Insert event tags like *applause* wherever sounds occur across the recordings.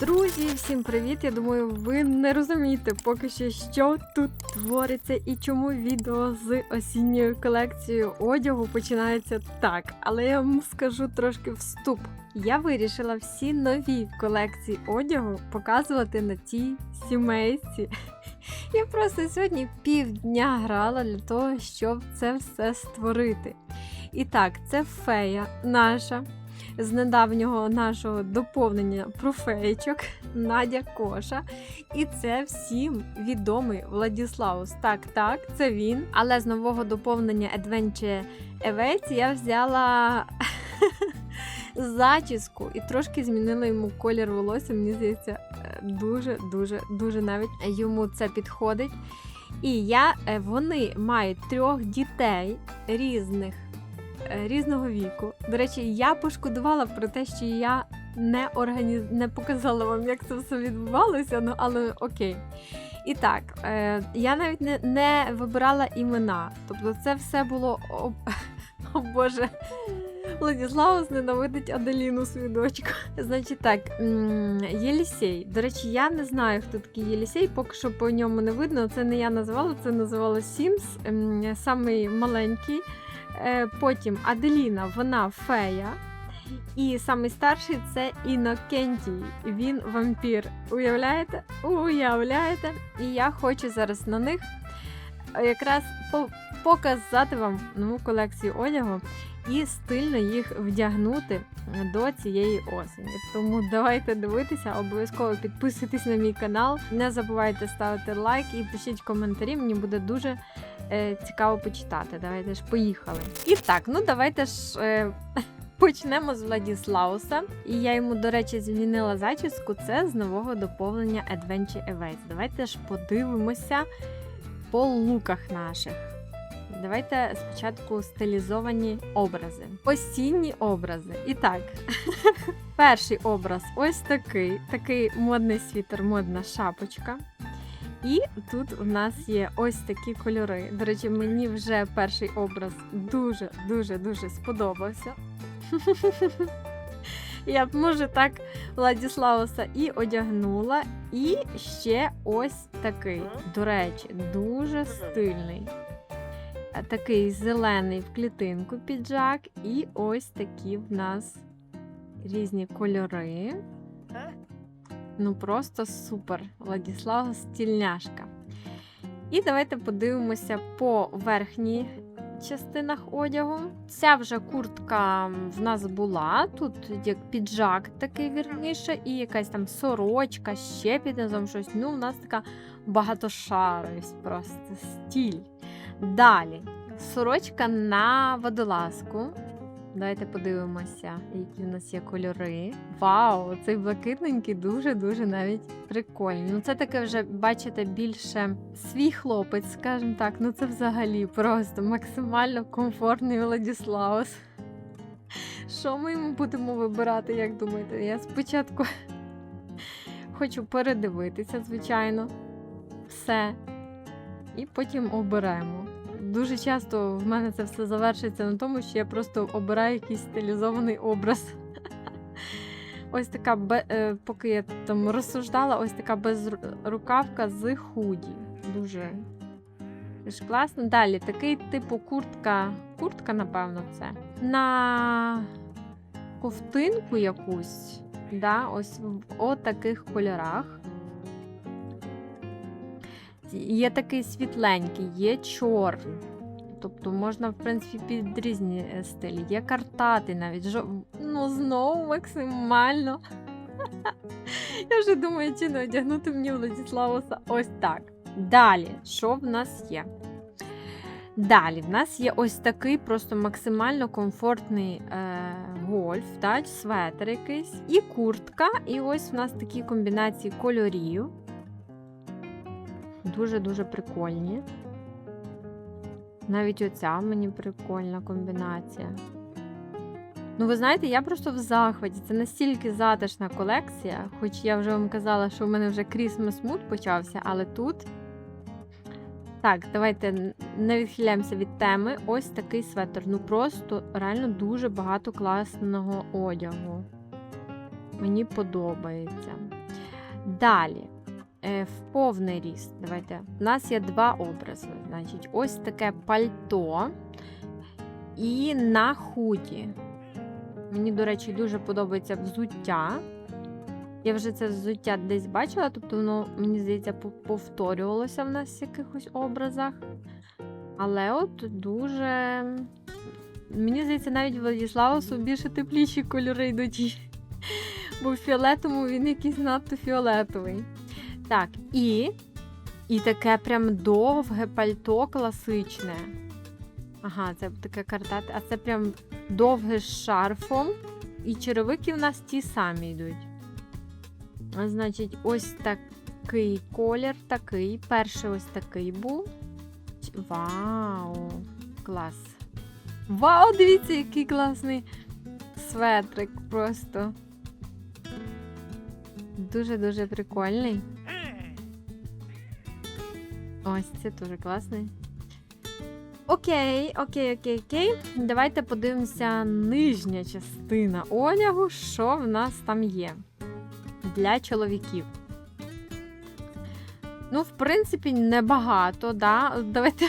Друзі, всім привіт! Я думаю, ви не розумієте поки що, що тут твориться і чому відео з осінньою колекцією одягу починається так. Але я вам скажу трошки вступ. Я вирішила всі нові колекції одягу показувати на тій сімейці. *laughs* Я просто сьогодні півдня грала для того, щоб це все створити. І так, це фея наша з недавнього нашого доповнення про феєчок Надя Коша. І це всім відомий Владіслаус. Так, так, це він. Але з нового доповнення Adventure Awaits я взяла *laughs* зачіску і трошки змінила йому колір волосся. Мені здається, дуже, дуже, навіть йому це підходить. І я, е, вони мають трьох дітей різних різного віку. До речі, я пошкодувала про те, що я не організ... не показала вам, як це все відбувалося, ну але окей. І так, е, я навіть не, не вибирала імена. Тобто, це все було о, *laughs* о Боже. Владіславус ненавидить Аделіну свою дочку. Значить так, Єлісей. До речі, я не знаю, хто такий Єлісей, поки що по ньому не видно. Це не я називала, це називала Сімс, самий маленький. Е, Потім Аделіна, вона фея. І самий старший це Інокентій. Він вампір. Уявляєте? Уявляєте? І я хочу зараз на них якраз по- показати вам нову колекцію одягу і стильно їх вдягнути до цієї осені. Тому давайте дивитися, обов'язково підписуйтесь на мій канал. Не забувайте ставити лайк і пишіть коментарі. Мені буде дуже е, цікаво почитати. Давайте ж поїхали. І так, ну давайте ж. Е, *laughs* Почнемо з Владіслауса. І я йому, до речі, змінила зачіску. Це з нового доповнення Adventure Awaits. Давайте ж подивимося по луках наших. Давайте спочатку стилізовані образи. Осінні образи. І так, *laughs* перший образ ось такий. Такий модний світер, модна шапочка. І тут у нас є ось такі кольори. До речі, мені вже перший образ дуже-дуже дуже сподобався. *laughs* Я б, може, так Владіслауса і одягнула. І ще ось такий. До речі, дуже стильний. Такий зелений в клітинку піджак, і ось такі в нас різні кольори. Ну, просто супер. Владіслав стільняшка. І давайте подивимося по верхній частинах одягу. Ця вже куртка в нас була. Тут як піджак такий вірніше, і якась там сорочка, ще під низом щось. Ну, у нас така багатошаровість, просто стіль. Далі сорочка на водолазку. Давайте подивимося, які в нас є кольори. Вау, цей блакитненький дуже-дуже навіть прикольний. Ну, це таке вже, бачите, більше свій хлопець, скажімо так. Ну це взагалі просто максимально комфортний Владіслаус. Що ми йому будемо вибирати, як думаєте? Я спочатку хочу передивитися, звичайно, все. І потім оберемо. Дуже часто в мене це все завершується на тому, що я просто обираю якийсь стилізований образ. *laughs* Ось така, е, поки я там розсуждала, ось така безрукавка з худі. Дуже ж класно. Далі такий типу куртка. Куртка, напевно, це. На ковтинку якусь. Да, ось в отаких кольорах. Є такий світленький, є чорний. Тобто можна, в принципі, під різні е, стилі. Є картати навіть. жо- Ну, знову максимально. *laughs* Я вже думаю, чи не одягнути мені Владіславуса ось так. Далі, що в нас є? Далі, в нас є ось такий просто максимально комфортний е, гольф, так, светр якийсь, і куртка. І ось в нас такі комбінації кольорів. Дуже-дуже прикольні. Навіть оця мені прикольна комбінація. Ну, ви знаєте, я просто в захваті. Це настільки затишна колекція, хоч я вже вам казала, що в мене вже Christmas Mood почався, але тут. Так, давайте не відхиляємося від теми. Ось такий светр. Ну просто реально дуже багато класного одягу. Мені подобається. Далі. Е, в повний ріст. Давайте. У нас є два образи. Значить, ось таке пальто і на худі. Мені, до речі, дуже подобається взуття. Я вже це взуття десь бачила, тобто воно, мені здається, повторювалося в нас в якихось образах. Але от дуже. Мені здається, навіть Владіславусу більше тепліші кольори йдуть. *laughs* Бо в фіолетовому він якийсь надто фіолетовий. Так, і. І таке прям довге пальто класичне. Ага, це таке картати. А це прям довге з шарфом. І черевики в нас ті самі йдуть. А, Значить, ось такий колір, такий. Перший ось такий був. Вау! Клас! Вау, дивіться, який класний светрик просто. Дуже-дуже прикольний. Ось це дуже класний. Окей, окей, окей, окей. Давайте подивимося нижня частина одягу, що в нас там є для чоловіків. Ну, в принципі, небагато, да? Давайте.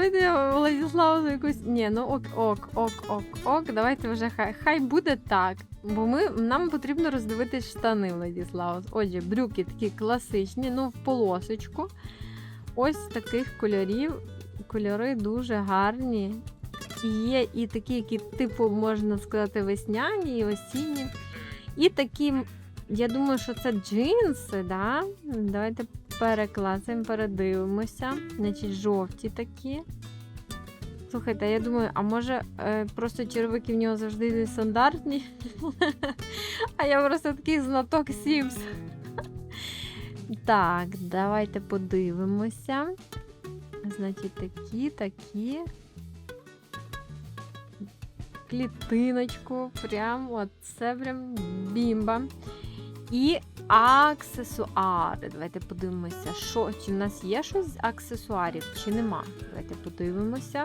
Давайте Владиславу за якусь. Ні, ну ок, ок, ок, ок, ок. Давайте вже хай, хай буде так. Бо ми, нам потрібно роздивитись штани, Владислав. Отже, брюки такі класичні, ну, в полосочку. Ось таких кольорів. Кольори дуже гарні. І є і такі, які, типу, можна сказати, весняні і осінні. І такі, я думаю, що це джинси, да? Давайте перекласимо, передивимося. Значить, жовті такі. Слухайте, я думаю, а може е, просто червики в нього завжди стандартні? *laughs* А я просто такий знаток Sims. Так, давайте подивимося. Значить, такі, такі. Клітиночку. Прям от це прям бімба. І аксесуари. Давайте подивимося, що, чи в нас є щось з аксесуарів, чи нема. Давайте подивимося.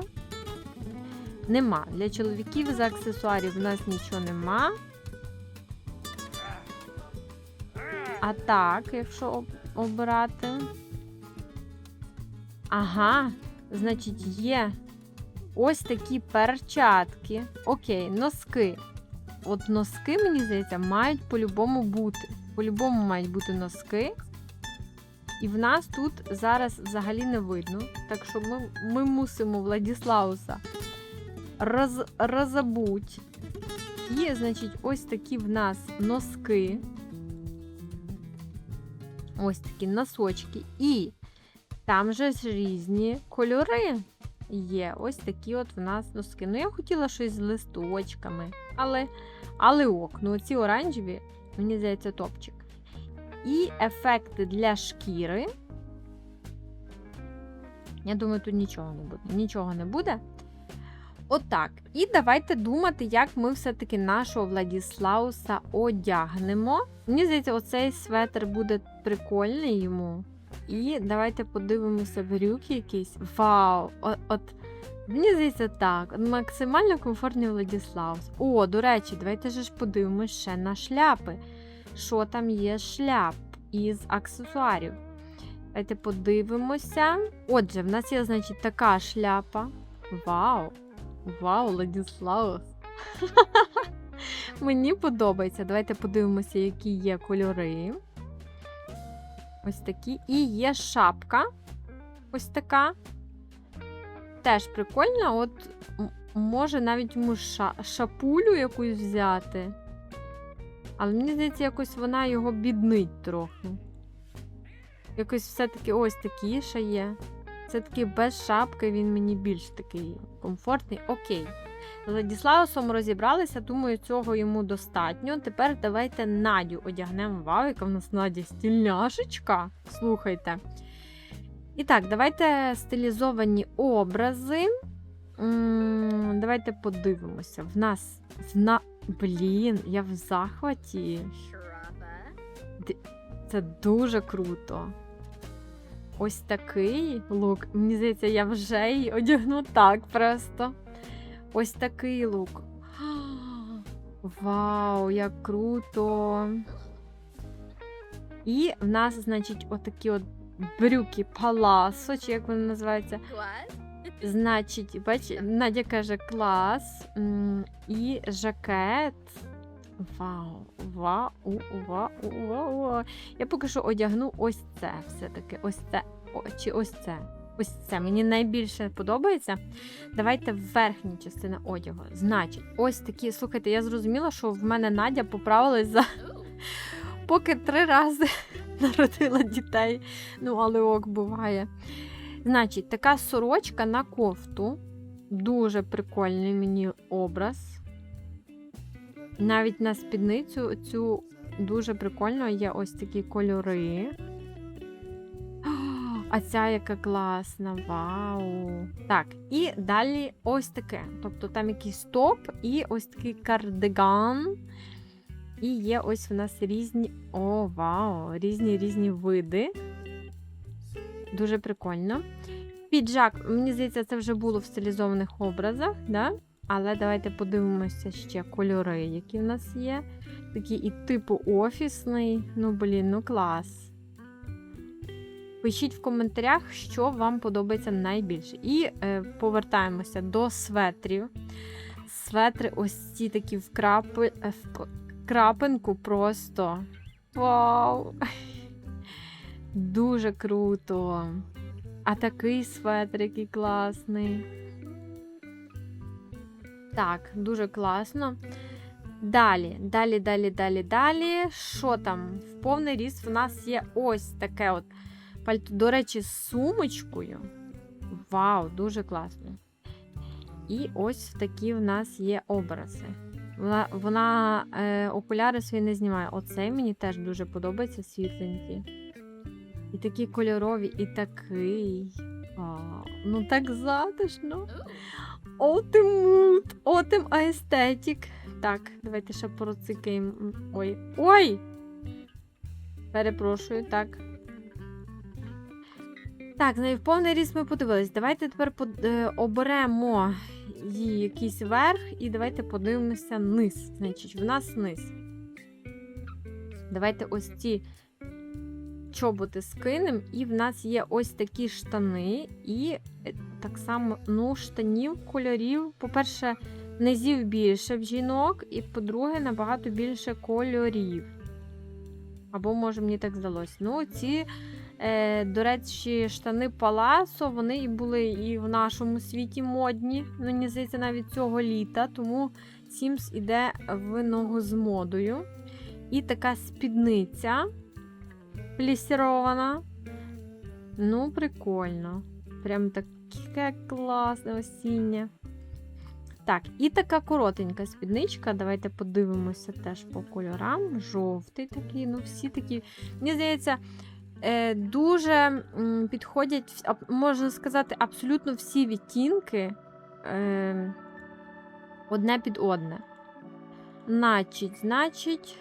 Нема. Для чоловіків з аксесуарів в нас нічого нема. А так, якщо обирати. Ага, значить, є ось такі перчатки. Окей, носки. От носки, мені здається, мають по-любому бути. По-любому мають бути носки. І в нас тут зараз взагалі не видно. Так що ми, ми мусимо Владіслауса роз, розабуть. І, значить, ось такі в нас носки. Ось такі носочки. І там же ж різні кольори є. Ось такі от в нас носки. Ну, я хотіла щось з листочками. Але, але ок, ну ці оранжеві, мені здається, топчик. І ефекти для шкіри. Я думаю, тут нічого не буде. Нічого не буде. Отак. І давайте думати, як ми все-таки нашого Владіслауса одягнемо. Мені здається, оцей светр буде прикольний йому. І давайте подивимося брюки якісь. Вау! От, от мені здається, так. Максимально комфортний Владіслаус. О, до речі, давайте ж подивимося ще на шляпи. Що там є шляп із аксесуарів? Давайте подивимося. Отже, в нас є, значить, така шляпа. Вау! Вау, Владіслаус! *laughs* Мені подобається. Давайте подивимося, які є кольори. Ось такі. І є шапка. Ось така. Теж прикольна. От може навіть йому ша- шапулю якусь взяти. Але мені здається, якось вона його біднить трохи. Якось все-таки ось такі ще є. Все-таки без шапки він мені більш такий комфортний. Окей. З розібралися, думаю, цього йому достатньо. Тепер давайте Надю одягнемо. Вау, яка в нас Надя стільняшечка. Слухайте. І так, давайте стилізовані образи. Давайте подивимося. В нас. В на... Блін, я в захваті. Це дуже круто. Ось такий лук. Мені здається, я вже її одягну так просто. Ось такий лук. *gasps* Вау, як круто! І в нас, значить, отакі от брюки паласо, чи як вони називаються. Значить, бач, Надя каже клас. М, І жакет. Вау, вау, вау, вау, вау. Я поки що одягну ось це все-таки. Ось це. О, чи ось це. Ось це. Мені найбільше подобається. Давайте верхня частина одягу. Значить, ось такі. Слухайте, я зрозуміла, що в мене Надя поправилась за поки три рази *laughs* народила дітей. Ну, але ок, буває. Значить, така сорочка на кофту. Дуже прикольний мені образ. Навіть на спідницю цю дуже прикольно є ось такі кольори. *gasps* А ця яка класна, вау! Так, і далі ось таке. Тобто там якийсь топ і ось такий кардиган. І є ось в нас різні. О, вау! Різні різні види. Дуже прикольно. Піджак, мені здається, це вже було в стилізованих образах, да? але давайте подивимося ще кольори, які в нас є. Такий і типу офісний. Ну, блін, ну клас. Пишіть в коментарях, що вам подобається найбільше. І е, повертаємося до светрів. Светри ось ці такі в, крапи, е, крапинку просто. Вау! Дуже круто. А такий светр, який класний. Так, дуже класно. Далі, далі, далі, далі, далі. Що там? В повний ріст в нас є ось таке от пальто. До речі, з сумочкою. Вау, дуже класно. І ось такі в нас є образи. Вона, вона е, окуляри свої не знімає. Оцей мені теж дуже подобається світленький. І такі кольорові, і такий. Вау, ну так затишно. Отимут, отим аестетик. Так, давайте ще процикаємо. Ой. Ой! Перепрошую, так. Так, ну в повний ріст ми подивились. Давайте тепер е, оберемо її якийсь верх і давайте подивимося низ. Значить, в нас низ. Давайте ось ці чоботи скинемо, і в нас є ось такі штани, і е, так само ну, штанів, кольорів. По-перше, низів більше в жінок, і по-друге, набагато більше кольорів. Або, може, мені так здалося. Ну, ці, е, до речі, штани Паласо, вони і були і в нашому світі модні. Мені здається, навіть цього літа, тому Sims іде в ногу з модою. І така спідниця плісірована. Ну, прикольно. Прям таке класне осіннє. Так, і така коротенька спідничка. Давайте подивимося теж по кольорам. Жовтий такий, ну всі такі. Мені здається, дуже підходять, можна сказати, абсолютно всі відтінки е, одне під одне. Значить, значить,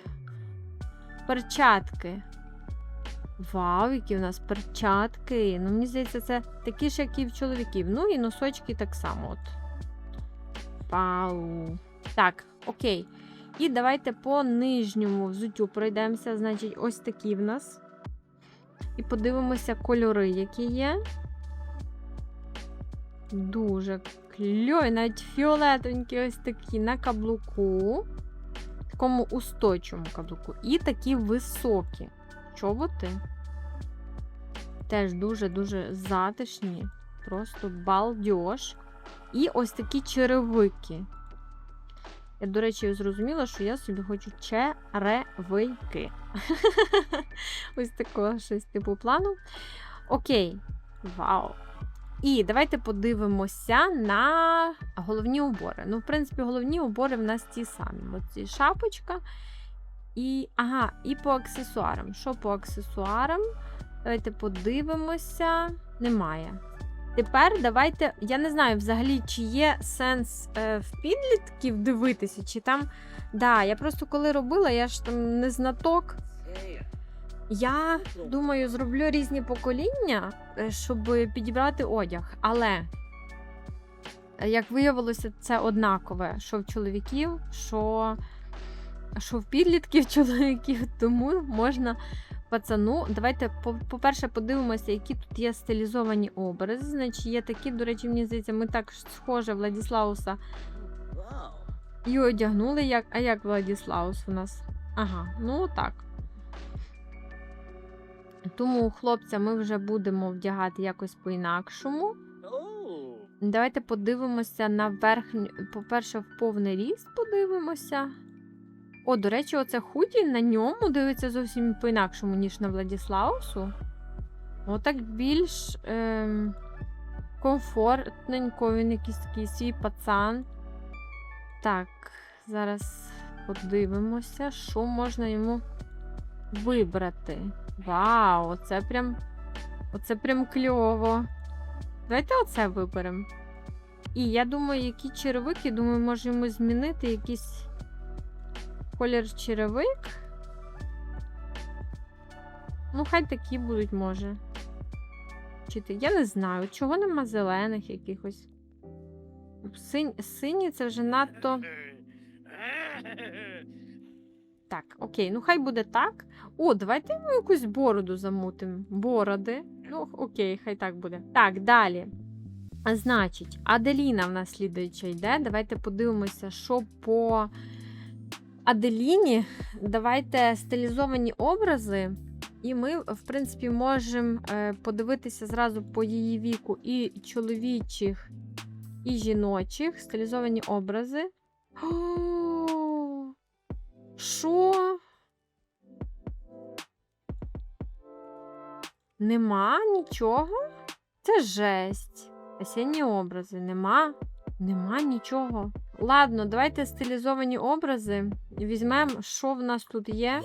перчатки. Вау, які в нас перчатки. Ну, мені здається, це такі ж, як і в чоловіків. Ну і носочки так само. От. Вау. Так, окей. І давайте по нижньому взуттю пройдемося. Значить, ось такі в нас. І подивимося кольори, які є. Дуже кльові, навіть фіолетовенькі ось такі на каблуку. Такому устойчивому каблуку. І такі високі чоботи. Теж дуже-дуже затишні. Просто балдеж. І ось такі черевики. Я, до речі, зрозуміла, що я собі хочу черевики. *laughs* Ось такого щось типу плану. Окей. Вау. І давайте подивимося на головні убори. Ну, в принципі, головні убори в нас ті самі. Оці шапочка. І, ага, і по аксесуарам. Що по аксесуарам? Давайте подивимося. Немає. Тепер давайте. Я не знаю взагалі, чи є сенс е, в підлітків дивитися, чи там. Да, я просто коли робила, я ж там не знаток. Я думаю, зроблю різні покоління, е, щоб підібрати одяг. Але, е, як виявилося, це однакове, що в чоловіків, що, що в підлітків чоловіків, тому можна пацану. Давайте, по- по-перше, подивимося, які тут є стилізовані образи. Значить, є такі, до речі, мені здається, ми так схоже Владіслауса і одягнули. Як... А як Владіслаус у нас? Ага, ну так. Тому хлопця ми вже будемо вдягати якось по-інакшому. Давайте подивимося на верхню. По-перше, в повний ріст подивимося. О, до речі, оце худі на ньому дивиться зовсім по-інакшому, ніж на Владіслаусу. Отак більш ем, комфортненько, він якийсь такий свій пацан. Так, зараз подивимося, що можна йому вибрати. Вау, оце прям. Оце прям кльово. Давайте оце виберемо. І я думаю, які черевики, думаю, може йому змінити якийсь колір черевик. Ну, хай такі будуть, може. Я не знаю, чого нема зелених якихось. Синь... Сині це вже надто. Так, окей, ну хай буде так. О, давайте йому якусь бороду замутимо. Бороди. Ну, окей, хай так буде. Так, далі. А Значить, Аделіна в нас слідуюча йде. Давайте подивимося, що по Аделіні. Давайте стилізовані образи. І ми, в принципі, можемо е, подивитися зразу по її віку і чоловічих, і жіночих стилізовані образи. Що? Нема нічого? Це жесть. Осінні образи. Нема. Нема нічого. Ладно, давайте стилізовані образи. Візьмемо, що в нас тут є.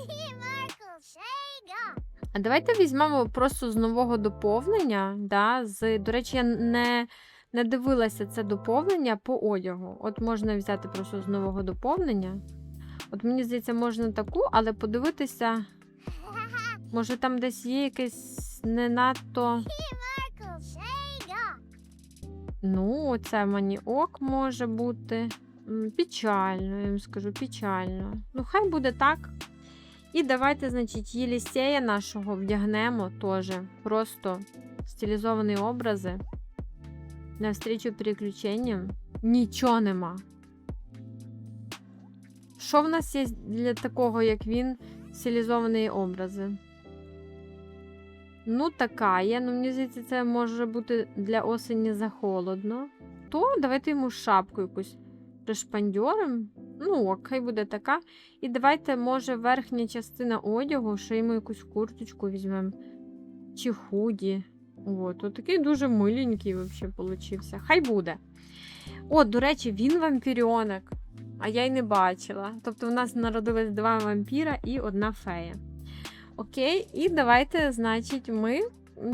А давайте візьмемо просто з нового доповнення. Да, з, До речі, я не, не дивилася це доповнення по одягу. От можна взяти просто з нового доповнення. От мені здається, можна таку, але подивитися. Може, там десь є якесь не надто. Ну, оце маніок може бути. Печально, я вам скажу, печально. Ну, хай буде так. І давайте, значить, Єлісея нашого вдягнемо теж. Просто стилізовані образи. Навстрічу переключенням. Нічого нема. Що в нас є для такого, як він, стилізовані образи? Ну, така є. Ну, мені здається, це може бути для осені захолодно. То давайте йому шапку якусь пришпандьоримо. Ну, ок, хай буде така. І давайте, може, верхня частина одягу, ще йому якусь курточку візьмемо. Чи худі. От, такий дуже миленький взагалі получився. Хай буде. О, до речі, він вампіріонок. А я й не бачила. Тобто, у нас народились два вампіра і одна фея. Окей, і давайте, значить, ми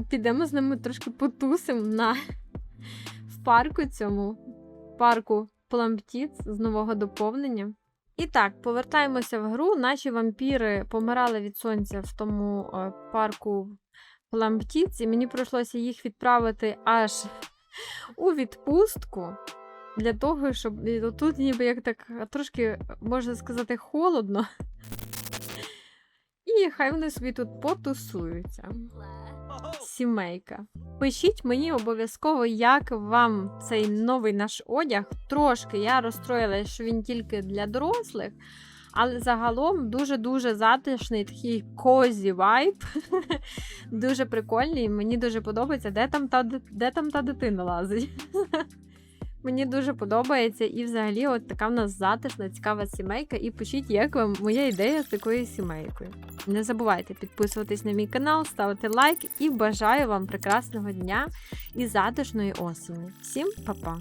підемо з ними трошки потусимо на в парку цьому парку Пламптіц з нового доповнення. І так, повертаємося в гру. Наші вампіри помирали від сонця в тому е, парку Пламптіц, і мені прийшлося їх відправити аж у відпустку. Для того, щоб тут ніби як так трошки, можна сказати, холодно. І хай вони собі тут потусуються. Сімейка. Пишіть мені обов'язково, як вам цей новий наш одяг. Трошки я розстроїлася, що він тільки для дорослих, але загалом дуже-дуже затишний такий козі вайб. *laughs* дуже прикольний. Мені дуже подобається, де там та, де там та дитина лазить. *laughs* Мені дуже подобається, і взагалі, от така в нас затишна, цікава сімейка. І пишіть, як вам моя ідея з такою сімейкою. Не забувайте підписуватись на мій канал, ставити лайк і бажаю вам прекрасного дня і затишної осені. Всім па-па!